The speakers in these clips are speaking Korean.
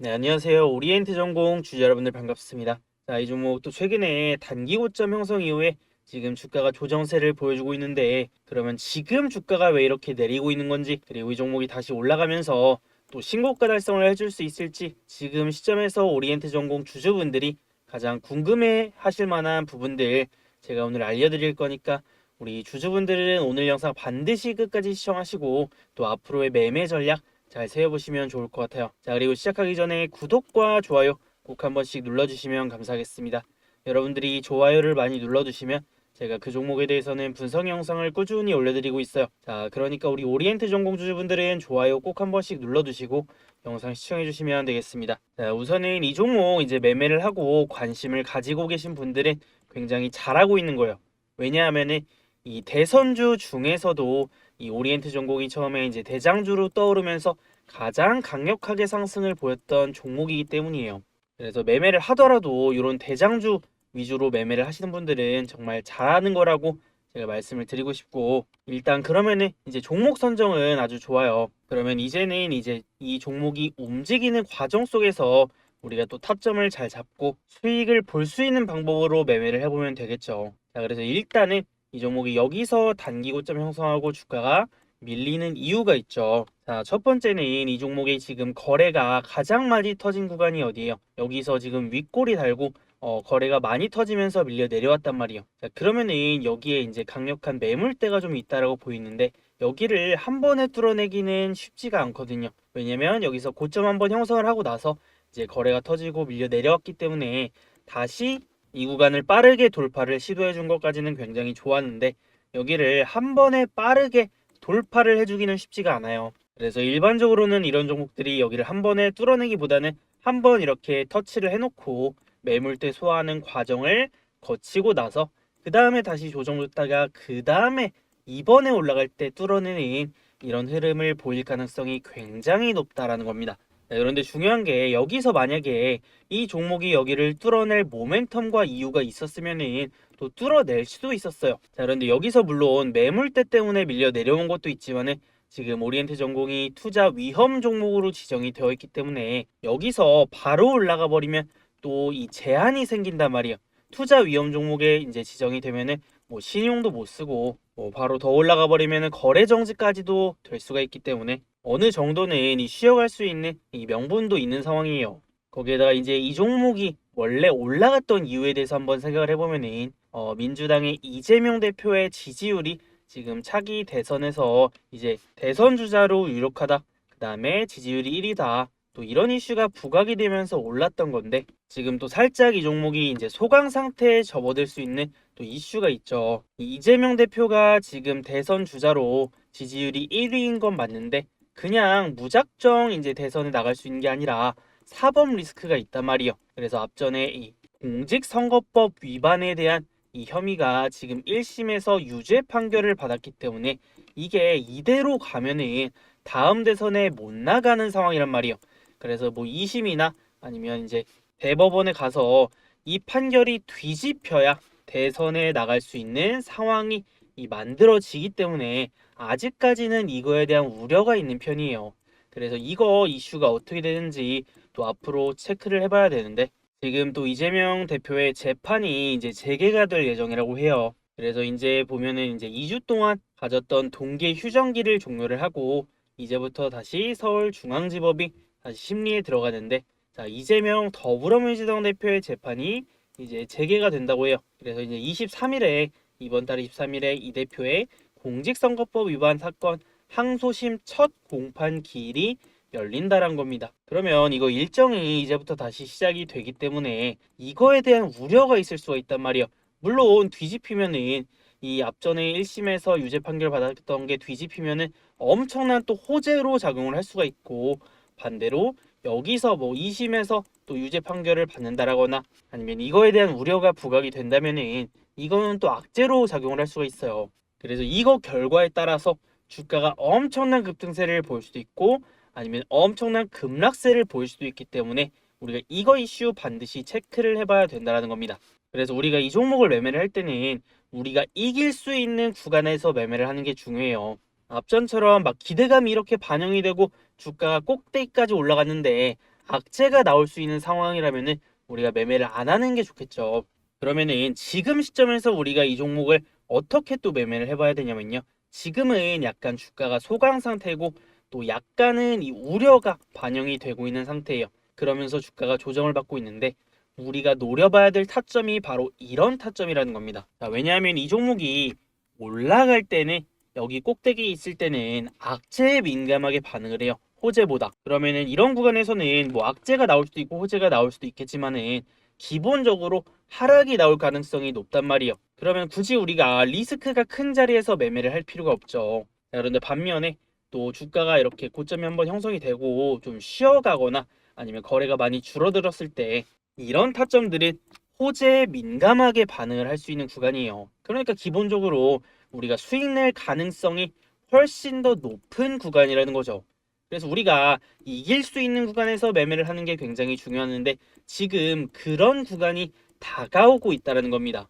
네, 안녕하세요. 오리엔트 전공 주주 여러분들 반갑습니다. 자, 이 종목 또 최근에 단기 고점 형성 이후에 지금 주가가 조정세를 보여주고 있는데 그러면 지금 주가가 왜 이렇게 내리고 있는 건지 그리고 이 종목이 다시 올라가면서 또 신고가 달성을 해줄 수 있을지 지금 시점에서 오리엔트 전공 주주분들이 가장 궁금해 하실 만한 부분들 제가 오늘 알려드릴 거니까 우리 주주분들은 오늘 영상 반드시 끝까지 시청하시고 또 앞으로의 매매 전략 잘 세워보시면 좋을 것 같아요. 자, 그리고 시작하기 전에 구독과 좋아요 꼭 한 번씩 눌러주시면 감사하겠습니다. 여러분들이 좋아요를 많이 눌러주시면 제가 그 종목에 대해서는 분석 영상을 꾸준히 올려드리고 있어요. 자, 그러니까 우리 오리엔트 전공 주주분들은 좋아요 꼭 한 번씩 눌러주시고 영상 시청해주시면 되겠습니다. 자, 우선은 이 종목 이제 매매를 하고 관심을 가지고 계신 분들은 굉장히 잘하고 있는 거예요. 왜냐하면은 이 대선주 중에서도 이 오리엔트 전공이 처음에 이제 대장주로 떠오르면서 가장 강력하게 상승을 보였던 종목이기 때문이에요. 그래서 매매를 하더라도 이런 대장주 위주로 매매를 하시는 분들은 정말 잘하는 거라고 제가 말씀을 드리고 싶고 일단 그러면은 이제 종목 선정은 아주 좋아요. 그러면 이제는 이제 이 종목이 움직이는 과정 속에서 우리가 또 타점을 잘 잡고 수익을 볼 수 있는 방법으로 매매를 해보면 되겠죠. 자, 그래서 일단은 이 종목이 여기서 단기 고점 형성하고 주가가 밀리는 이유가 있죠. 자, 첫 번째는 이 종목의 지금 거래가 가장 많이 터진 구간이 어디예요? 여기서 지금 윗골이 달고 어, 거래가 많이 터지면서 밀려 내려왔단 말이에요. 자, 그러면은 여기에 이제 강력한 매물대가 좀 있다라고 보이는데 여기를 한 번에 뚫어내기는 쉽지가 않거든요. 왜냐면 여기서 고점 한 번 형성을 하고 나서 이제 거래가 터지고 밀려 내려왔기 때문에 다시 이 구간을 빠르게 돌파를 시도해 준 것까지는 굉장히 좋았는데 여기를 한 번에 빠르게 돌파를 해주기는 쉽지가 않아요. 그래서 일반적으로는 이런 종목들이 여기를 한 번에 뚫어내기보다는 한 번 이렇게 터치를 해놓고 매물대 소화하는 과정을 거치고 나서 그 다음에 다시 조정줬다가 그 다음에 이번에 올라갈 때 뚫어내는 이런 흐름을 보일 가능성이 굉장히 높다라는 겁니다. 네, 그런데 중요한 게 여기서 만약에 이 종목이 여기를 뚫어낼 모멘텀과 이유가 있었으면은 또 뚫어낼 수도 있었어요. 자, 그런데 여기서 물론 매물대 때문에 밀려 내려온 것도 있지만은 지금 오리엔트 전공이 투자 위험 종목으로 지정이 되어 있기 때문에 여기서 바로 올라가 버리면 또 이 제한이 생긴단 말이에요. 투자 위험 종목에 이제 지정이 되면은 뭐 신용도 못 쓰고 뭐 바로 더 올라가 버리면은 거래 정지까지도 될 수가 있기 때문에 어느 정도는 이 쉬어갈 수 있는 이 명분도 있는 상황이에요. 거기에다가 이제 이 종목이 원래 올라갔던 이유에 대해서 한번 생각을 해보면은 어, 민주당의 이재명 대표의 지지율이 지금 차기 대선에서 이제 대선 주자로 유력하다. 그 다음에 지지율이 1위다. 또 이런 이슈가 부각이 되면서 올랐던 건데 지금 또 살짝 이 종목이 이제 소강 상태에 접어들 수 있는 또 이슈가 있죠. 이 이재명 대표가 지금 대선 주자로 지지율이 1위인 건 맞는데 그냥 무작정 이제 대선에 나갈 수 있는 게 아니라 사법 리스크가 있단 말이에요. 그래서 앞전에 이 공직선거법 위반에 대한 이 혐의가 지금 1심에서 유죄 판결을 받았기 때문에 이게 이대로 가면은 다음 대선에 못 나가는 상황이란 말이에요. 그래서 뭐 2심이나 아니면 이제 대법원에 가서 이 판결이 뒤집혀야 대선에 나갈 수 있는 상황이 이 만들어지기 때문에 아직까지는 이거에 대한 우려가 있는 편이에요. 그래서 이거 이슈가 어떻게 되는지 또 앞으로 체크를 해봐야 되는데 지금 또 이재명 대표의 재판이 이제 재개가 될 예정이라고 해요. 그래서 이제 보면은 이제 2주 동안 가졌던 동계 휴정기를 종료를 하고 이제부터 다시 서울중앙지법이 다시 심리에 들어가는데 자 이재명 더불어민주당 대표의 재판이 이제 재개가 된다고 해요. 그래서 이제 23일에 이번 달 23일에 이 대표의 공직선거법 위반 사건 항소심 첫 공판 기일이 열린다란 겁니다. 그러면 이거 일정이 이제부터 다시 시작이 되기 때문에 이거에 대한 우려가 있을 수가 있단 말이에요. 물론 뒤집히면은 이 앞전에 1심에서 유죄 판결 받았던 게 뒤집히면은 엄청난 또 호재로 작용을 할 수가 있고 반대로 여기서 뭐 2심에서 또 유죄 판결을 받는다라거나 아니면 이거에 대한 우려가 부각이 된다면은 이거는 또 악재로 작용을 할 수가 있어요. 그래서 이거 결과에 따라서 주가가 엄청난 급등세를 보일 수도 있고 아니면 엄청난 급락세를 보일 수도 있기 때문에 우리가 이거 이슈 반드시 체크를 해봐야 된다는 겁니다. 그래서 우리가 이 종목을 매매를 할 때는 우리가 이길 수 있는 구간에서 매매를 하는 게 중요해요. 앞전처럼 막 기대감이 이렇게 반영이 되고 주가가 꼭대기까지 올라갔는데 악재가 나올 수 있는 상황이라면은 우리가 매매를 안 하는 게 좋겠죠. 그러면은 지금 시점에서 우리가 이 종목을 어떻게 또 매매를 해봐야 되냐면요. 지금은 약간 주가가 소강 상태고 또 약간은 이 우려가 반영이 되고 있는 상태예요. 그러면서 주가가 조정을 받고 있는데 우리가 노려봐야 될 타점이 바로 이런 타점이라는 겁니다. 자, 왜냐하면 이 종목이 올라갈 때는 여기 꼭대기에 있을 때는 악재에 민감하게 반응을 해요. 호재보다. 그러면은 이런 구간에서는 뭐 악재가 나올 수도 있고 호재가 나올 수도 있겠지만은 기본적으로 하락이 나올 가능성이 높단 말이에요. 그러면 굳이 우리가 리스크가 큰 자리에서 매매를 할 필요가 없죠. 자, 그런데 반면에 또 주가가 이렇게 고점이 한번 형성이 되고 좀 쉬어가거나 아니면 거래가 많이 줄어들었을 때 이런 타점들은 호재에 민감하게 반응을 할 수 있는 구간이에요. 그러니까 기본적으로 우리가 수익 낼 가능성이 훨씬 더 높은 구간이라는 거죠. 그래서 우리가 이길 수 있는 구간에서 매매를 하는 게 굉장히 중요한데 지금 그런 구간이 다가오고 있다는 겁니다.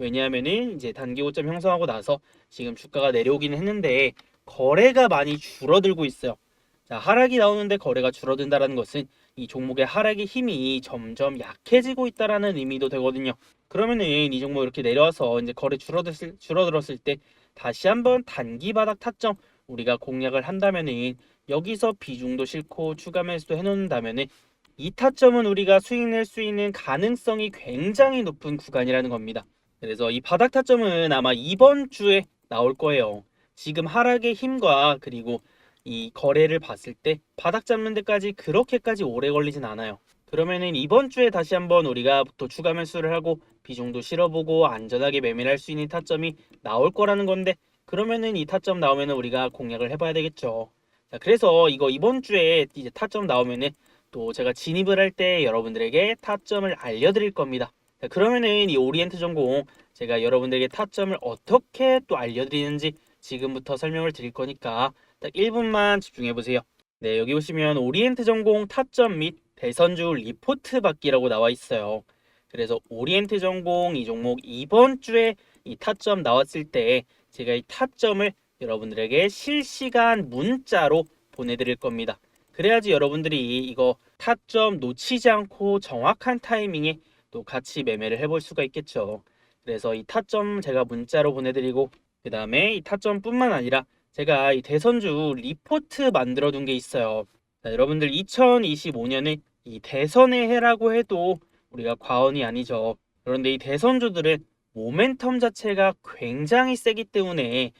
왜냐하면은 이제 단기 고점 형성하고 나서 지금 주가가 내려오기는 했는데 거래가 많이 줄어들고 있어요. 자, 하락이 나오는데 거래가 줄어든다는 것은 이 종목의 하락의 힘이 점점 약해지고 있다라는 의미도 되거든요. 그러면은 이 종목 이렇게 내려와서 이제 거래 줄어들었을, 줄어들었을 때 다시 한번 단기 바닥 타점 우리가 공략을 한다면은 여기서 비중도 싫고 추가 매수도 해놓는다면은 이 타점은 우리가 수익 낼 수 있는 가능성이 굉장히 높은 구간이라는 겁니다. 그래서 이 바닥 타점은 아마 이번 주에 나올 거예요. 지금 하락의 힘과 그리고 이 거래를 봤을 때 바닥 잡는 데까지 그렇게까지 오래 걸리진 않아요. 그러면은 이번 주에 다시 한번 우리가 또 추가 매수를 하고 비중도 실어보고 안전하게 매매를 할 수 있는 타점이 나올 거라는 건데 그러면은 이 타점 나오면은 우리가 공략을 해봐야 되겠죠. 자, 그래서 이거 이번 주에 이제 타점 나오면은 또 제가 진입을 할 때 여러분들에게 타점을 알려드릴 겁니다. 자, 그러면은 이 오리엔트 전공 제가 여러분들에게 타점을 어떻게 또 알려드리는지 지금부터 설명을 드릴 거니까 딱 1분만 집중해 보세요. 네, 여기 보시면 오리엔트 전공 타점 및 대선주 리포트 받기라고 나와 있어요. 그래서 오리엔트 전공 이 종목 이번 주에 이 타점 나왔을 때 제가 이 타점을 여러분들에게 실시간 문자로 보내드릴 겁니다. 그래야지 여러분들이 이거 타점 놓치지 않고 정확한 타이밍에 또 같이 매매를 해볼 수가 있겠죠. 그래서 이 타점 제가 문자로 보내드리고 그 다음에 이 타점뿐만 아니라 제가 이 대선주 리포트 만들어 둔 게 있어요. 자, 여러분들 2025년에 이 대선의 해라고 해도 우리가 과언이 아니죠. 그런데 이 대선주들은 모멘텀 자체가 굉장히 세기 때문에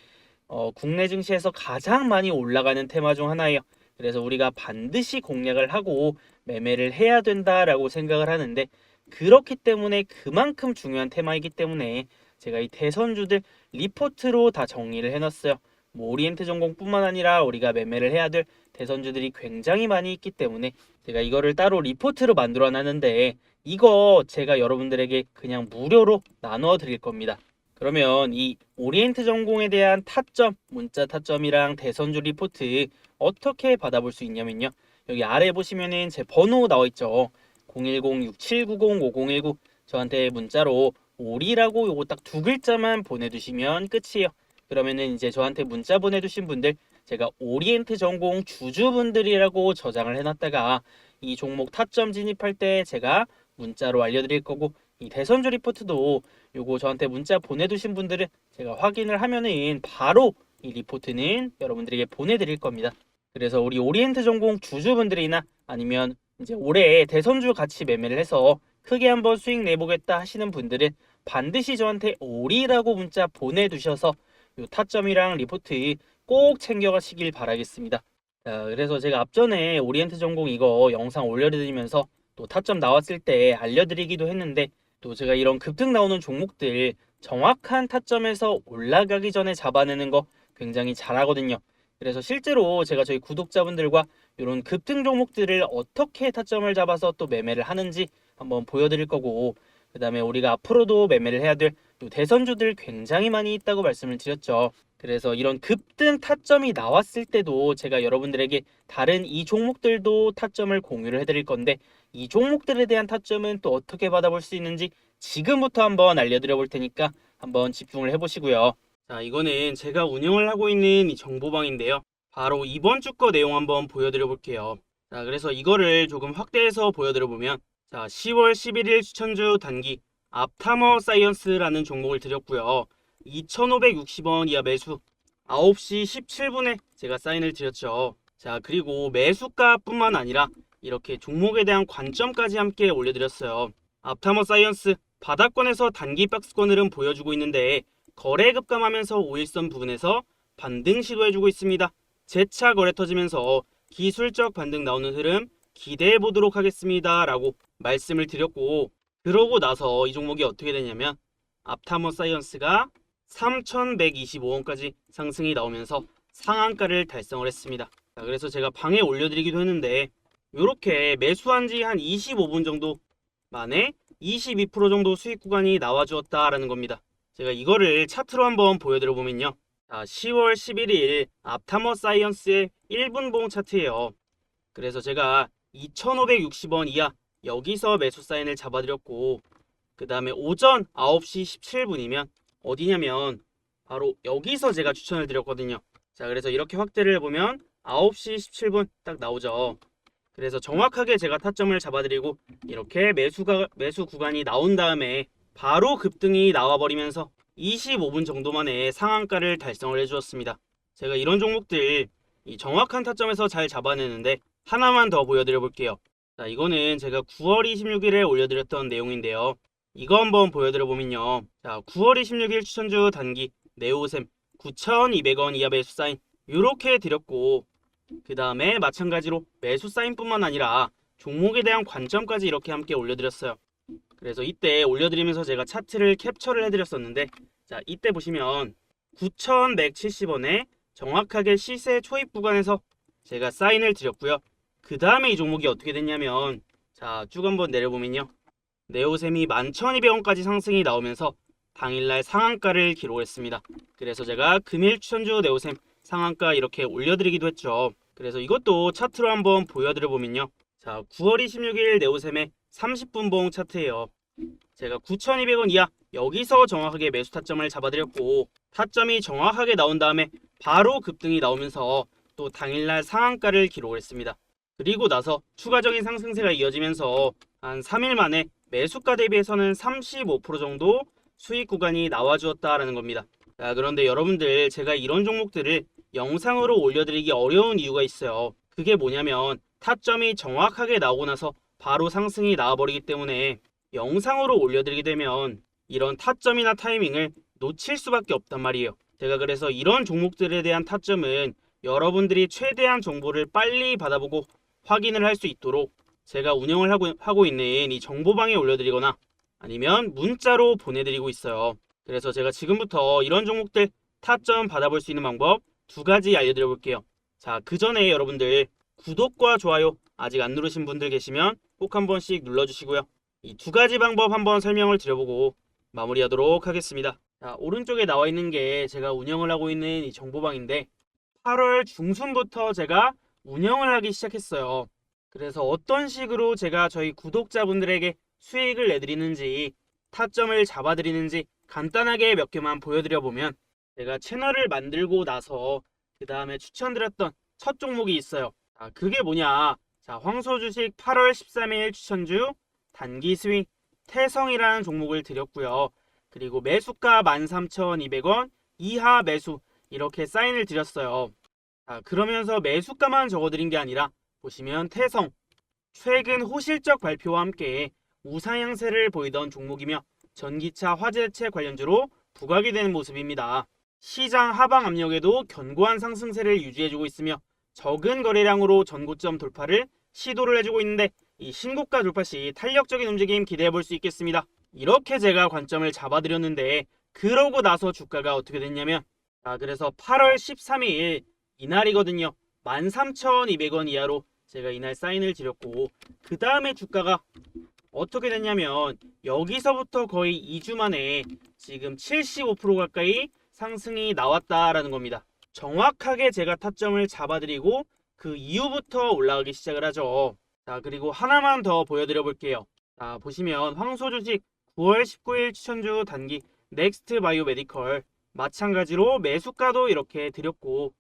어, 국내 증시에서 가장 많이 올라가는 테마 중 하나예요. 그래서 우리가 반드시 공략을 하고 매매를 해야 된다라고 생각을 하는데 그렇기 때문에 그만큼 중요한 테마이기 때문에 제가 이 대선주들 리포트로 다 정리를 해놨어요. 뭐 오리엔트 전공뿐만 아니라 우리가 매매를 해야 될 대선주들이 굉장히 많이 있기 때문에 제가 이거를 따로 리포트로 만들어 놨는데 이거 제가 여러분들에게 그냥 무료로 나누어 드릴 겁니다. 그러면 이 오리엔트 전공에 대한 타점, 문자 타점이랑 대선주 리포트 어떻게 받아볼 수 있냐면요. 여기 아래 보시면은 제 번호 나와 있죠. 010-6790-5019 저한테 문자로 오리라고 요거 딱 두 글자만 보내주시면 끝이에요. 그러면은 이제 저한테 문자 보내주신 분들 제가 오리엔트 전공 주주분들이라고 저장을 해놨다가 이 종목 타점 진입할 때 제가 문자로 알려드릴 거고 이 대선주 리포트도 요거 저한테 문자 보내주신 분들은 제가 확인을 하면은 바로 이 리포트는 여러분들에게 보내드릴 겁니다. 그래서 우리 오리엔트 전공 주주분들이나 아니면 이제 올해 대선주 같이 매매를 해서 크게 한번 수익 내보겠다 하시는 분들은 반드시 저한테 오리라고 문자 보내두셔서 요 타점이랑 리포트 꼭 챙겨가시길 바라겠습니다. 자, 그래서 제가 앞전에 오리엔트 전공 이거 영상 올려드리면서 또 타점 나왔을 때 알려드리기도 했는데 또 제가 이런 급등 나오는 종목들 정확한 타점에서 올라가기 전에 잡아내는 거 굉장히 잘하거든요. 그래서 실제로 제가 저희 구독자분들과 이런 급등 종목들을 어떻게 타점을 잡아서 또 매매를 하는지 한번 보여드릴 거고 그 다음에 우리가 앞으로도 매매를 해야 될 또 대선주들 굉장히 많이 있다고 말씀을 드렸죠. 그래서 이런 급등 타점이 나왔을 때도 제가 여러분들에게 다른 이 종목들도 타점을 공유를 해드릴 건데 이 종목들에 대한 타점은 또 어떻게 받아볼 수 있는지 지금부터 한번 알려드려 볼 테니까 한번 집중을 해보시고요. 자, 이거는 제가 운영을 하고 있는 이 정보방인데요. 바로 이번 주 거 내용 한번 보여드려 볼게요. 자, 그래서 이거를 조금 확대해서 보여드려 보면 자, 10월 11일 추천주 단기 앞타머 사이언스라는 종목을 드렸고요. 2,560원 이하 매수 9시 17분에 제가 사인을 드렸죠. 자, 그리고 매수가뿐만 아니라 이렇게 종목에 대한 관점까지 함께 올려드렸어요. 앞타머 사이언스 바닥권에서 단기 박스권 흐름 보여주고 있는데 거래 급감하면서 5일선 부근에서 반등 시도해주고 있습니다. 재차 거래 터지면서 기술적 반등 나오는 흐름 기대해 보도록 하겠습니다. 라고 말씀을 드렸고 그러고 나서 이 종목이 어떻게 되냐면 앞타머 사이언스가 3,125원까지 상승이 나오면서 상한가를 달성을 했습니다. 자, 그래서 제가 방에 올려드리기도 했는데 이렇게 매수한 지 한 25분 정도 만에 22% 정도 수익 구간이 나와주었다라는 겁니다. 제가 이거를 차트로 한번 보여드려 보면요. 자, 10월 11일 앞타머 사이언스의 1분봉 차트예요. 그래서 제가 2,560원 이하 여기서 매수 사인을 잡아드렸고 그 다음에 오전 9시 17분이면 어디냐면 바로 여기서 제가 추천을 드렸거든요. 자 그래서 이렇게 확대를 해보면 9시 17분 딱 나오죠. 그래서 정확하게 제가 타점을 잡아드리고 이렇게 매수가 매수 구간이 나온 다음에 바로 급등이 나와버리면서 25분 정도 만에 상한가를 달성을 해주었습니다. 제가 이런 종목들 이 정확한 타점에서 잘 잡아내는데 하나만 더 보여드려 볼게요. 자, 이거는 제가 9월 26일에 올려드렸던 내용인데요. 이거 한번 보여드려 보면요. 자, 9월 26일 추천주 단기 네오셈 9,200원 이하 매수 사인 이렇게 드렸고 그 다음에 마찬가지로 매수 사인뿐만 아니라 종목에 대한 관점까지 이렇게 함께 올려드렸어요. 그래서 이때 올려드리면서 제가 차트를 캡처를 해드렸었는데 자 이때 보시면 9,170원에 정확하게 시세 초입 구간에서 제가 사인을 드렸고요. 그 다음에 이 종목이 어떻게 됐냐면 자 쭉 한번 내려보면요. 네오셈이 11,200원까지 상승이 나오면서 당일날 상한가를 기록했습니다. 그래서 제가 금일 추천주 네오셈 상한가 이렇게 올려드리기도 했죠. 그래서 이것도 차트로 한번 보여드려 보면요. 자 9월 26일 네오셈의 30분 봉 차트예요. 제가 9,200원 이하 여기서 정확하게 매수 타점을 잡아드렸고 타점이 정확하게 나온 다음에 바로 급등이 나오면서 또 당일날 상한가를 기록을 했습니다. 그리고 나서 추가적인 상승세가 이어지면서 한 3일 만에 매수가 대비해서는 35% 정도 수익 구간이 나와주었다라는 겁니다. 자, 그런데 여러분들 제가 이런 종목들을 영상으로 올려드리기 어려운 이유가 있어요. 그게 뭐냐면 타점이 정확하게 나오고 나서 바로 상승이 나와버리기 때문에 영상으로 올려드리게 되면 이런 타점이나 타이밍을 놓칠 수밖에 없단 말이에요. 제가 그래서 이런 종목들에 대한 타점은 여러분들이 최대한 정보를 빨리 받아보고 확인을 할 수 있도록 제가 운영을 하고, 하고 있는 이 정보방에 올려드리거나 아니면 문자로 보내드리고 있어요. 그래서 제가 지금부터 이런 종목들 타점 받아볼 수 있는 방법 두 가지 알려드려 볼게요. 자, 그 전에 여러분들 구독과 좋아요 아직 안 누르신 분들 계시면 꼭 한 번씩 눌러주시고요. 이 두 가지 방법 한번 설명을 드려보고 마무리하도록 하겠습니다. 자, 오른쪽에 나와 있는 게 제가 운영을 하고 있는 이 정보방인데 8월 중순부터 제가 운영을 하기 시작했어요. 그래서 어떤 식으로 제가 저희 구독자분들에게 수익을 내드리는지 타점을 잡아드리는지 간단하게 몇 개만 보여드려 보면 제가 채널을 만들고 나서 그 다음에 추천드렸던 첫 종목이 있어요. 자, 그게 뭐냐? 자, 황소 주식 8월 13일 추천주 단기 스윙 태성이라는 종목을 드렸고요. 그리고 매수가 13,200원 이하 매수 이렇게 사인을 드렸어요. 자, 그러면서 매수가만 적어드린 게 아니라 보시면 태성 최근 호실적 발표와 함께 우상향세를 보이던 종목이며 전기차 화재체 관련주로 부각이 되는 모습입니다. 시장 하방 압력에도 견고한 상승세를 유지해주고 있으며 적은 거래량으로 전고점 돌파를 시도를 해주고 있는데 이 신고가 돌파 시 탄력적인 움직임 기대해 볼 수 있겠습니다. 이렇게 제가 관점을 잡아드렸는데 그러고 나서 주가가 어떻게 됐냐면 자 그래서 8월 13일 이날이거든요. 13,200원 이하로 제가 이날 사인을 드렸고 그 다음에 주가가 어떻게 됐냐면 여기서부터 거의 2주 만에 지금 75% 가까이 상승이 나왔다라는 겁니다. 정확하게 제가 타점을 잡아드리고 그 이후부터 올라가기 시작을 하죠. 자 그리고 하나만 더 보여드려 볼게요. 자 보시면 황소주식 9월 19일 추천주 단기 넥스트 바이오 메디컬 마찬가지로 매수가도 이렇게 드렸고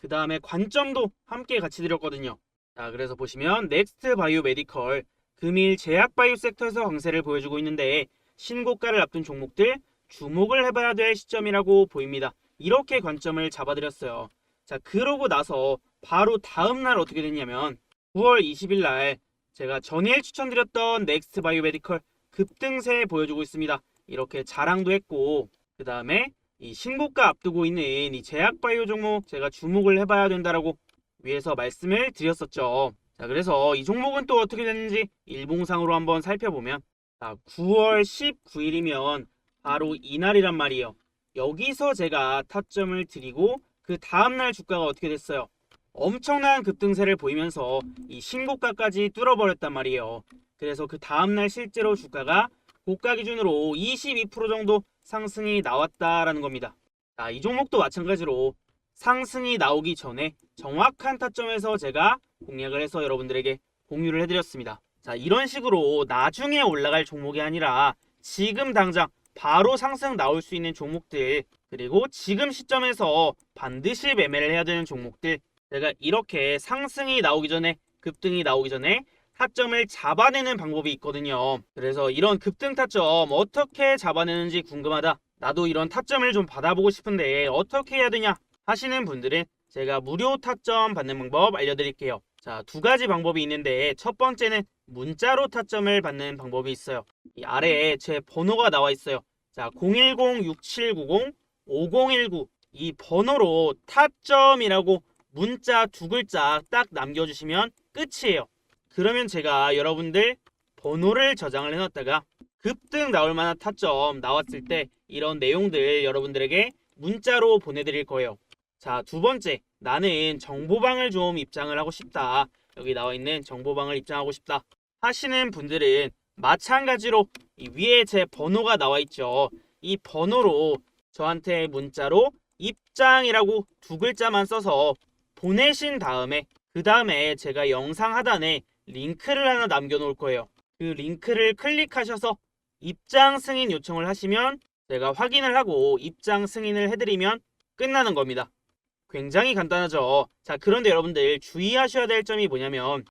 그 다음에 관점도 함께 같이 드렸거든요. 자, 그래서 보시면 넥스트 바이오 메디컬 금일 제약 바이오 섹터에서 강세를 보여주고 있는데 신고가를 앞둔 종목들 주목을 해봐야 될 시점이라고 보입니다. 이렇게 관점을 잡아드렸어요. 자, 그러고 나서 바로 다음 날 어떻게 됐냐면 9월 20일 날 제가 전일 추천드렸던 넥스트 바이오 메디컬 급등세 보여주고 있습니다. 이렇게 자랑도 했고 그 다음에 이 신고가 앞두고 있는 이 제약 바이오 종목 제가 주목을 해봐야 된다라고 위에서 말씀을 드렸었죠. 자, 그래서 이 종목은 또 어떻게 됐는지 일봉상으로 한번 살펴보면 자, 9월 19일이면 바로 이날이란 말이에요. 여기서 제가 타점을 드리고 그 다음날 주가가 어떻게 됐어요? 엄청난 급등세를 보이면서 이 신고가까지 뚫어버렸단 말이에요. 그래서 그 다음날 실제로 주가가 고가 기준으로 22% 정도 상승이 나왔다라는 겁니다. 자, 이 종목도 마찬가지로 상승이 나오기 전에 정확한 타점에서 제가 공략을 해서 여러분들에게 공유를 해드렸습니다. 자, 이런 식으로 나중에 올라갈 종목이 아니라 지금 당장 바로 상승 나올 수 있는 종목들 그리고 지금 시점에서 반드시 매매를 해야 되는 종목들 제가 이렇게 상승이 나오기 전에 급등이 나오기 전에 타점을 잡아내는 방법이 있거든요. 그래서 이런 급등 타점 어떻게 잡아내는지 궁금하다. 나도 이런 타점을 좀 받아보고 싶은데 어떻게 해야 되냐 하시는 분들은 제가 무료 타점 받는 방법 알려드릴게요. 자, 두 가지 방법이 있는데 첫 번째는 문자로 타점을 받는 방법이 있어요. 이 아래에 제 번호가 나와 있어요. 자, 010-6790-5019 이 번호로 타점이라고 문자 두 글자 딱 남겨주시면 끝이에요. 그러면 제가 여러분들 번호를 저장을 해놨다가 급등 나올 만한 타점 나왔을 때 이런 내용들 여러분들에게 문자로 보내드릴 거예요. 자, 두 번째. 나는 정보방을 좀 입장을 하고 싶다. 여기 나와 있는 정보방을 입장하고 싶다. 하시는 분들은 마찬가지로 이 위에 제 번호가 나와 있죠. 이 번호로 저한테 문자로 입장이라고 두 글자만 써서 보내신 다음에 그 다음에 제가 영상 하단에 링크를 하나 남겨놓을 거예요. 그 링크를 클릭하셔서 입장 승인 요청을 하시면 제가 확인을 하고 입장 승인을 해드리면 끝나는 겁니다. 굉장히 간단하죠. 자, 그런데 여러분들 주의하셔야 될 점이 뭐냐면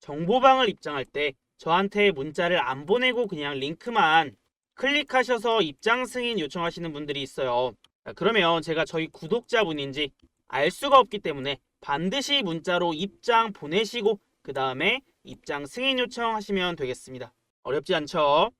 정보방을 입장할 때 저한테 문자를 안 보내고 그냥 링크만 클릭하셔서 입장 승인 요청하시는 분들이 있어요. 자, 그러면 제가 저희 구독자분인지 알 수가 없기 때문에 반드시 문자로 입장 보내시고 그 다음에 입장 승인 요청하시면 되겠습니다. 어렵지 않죠?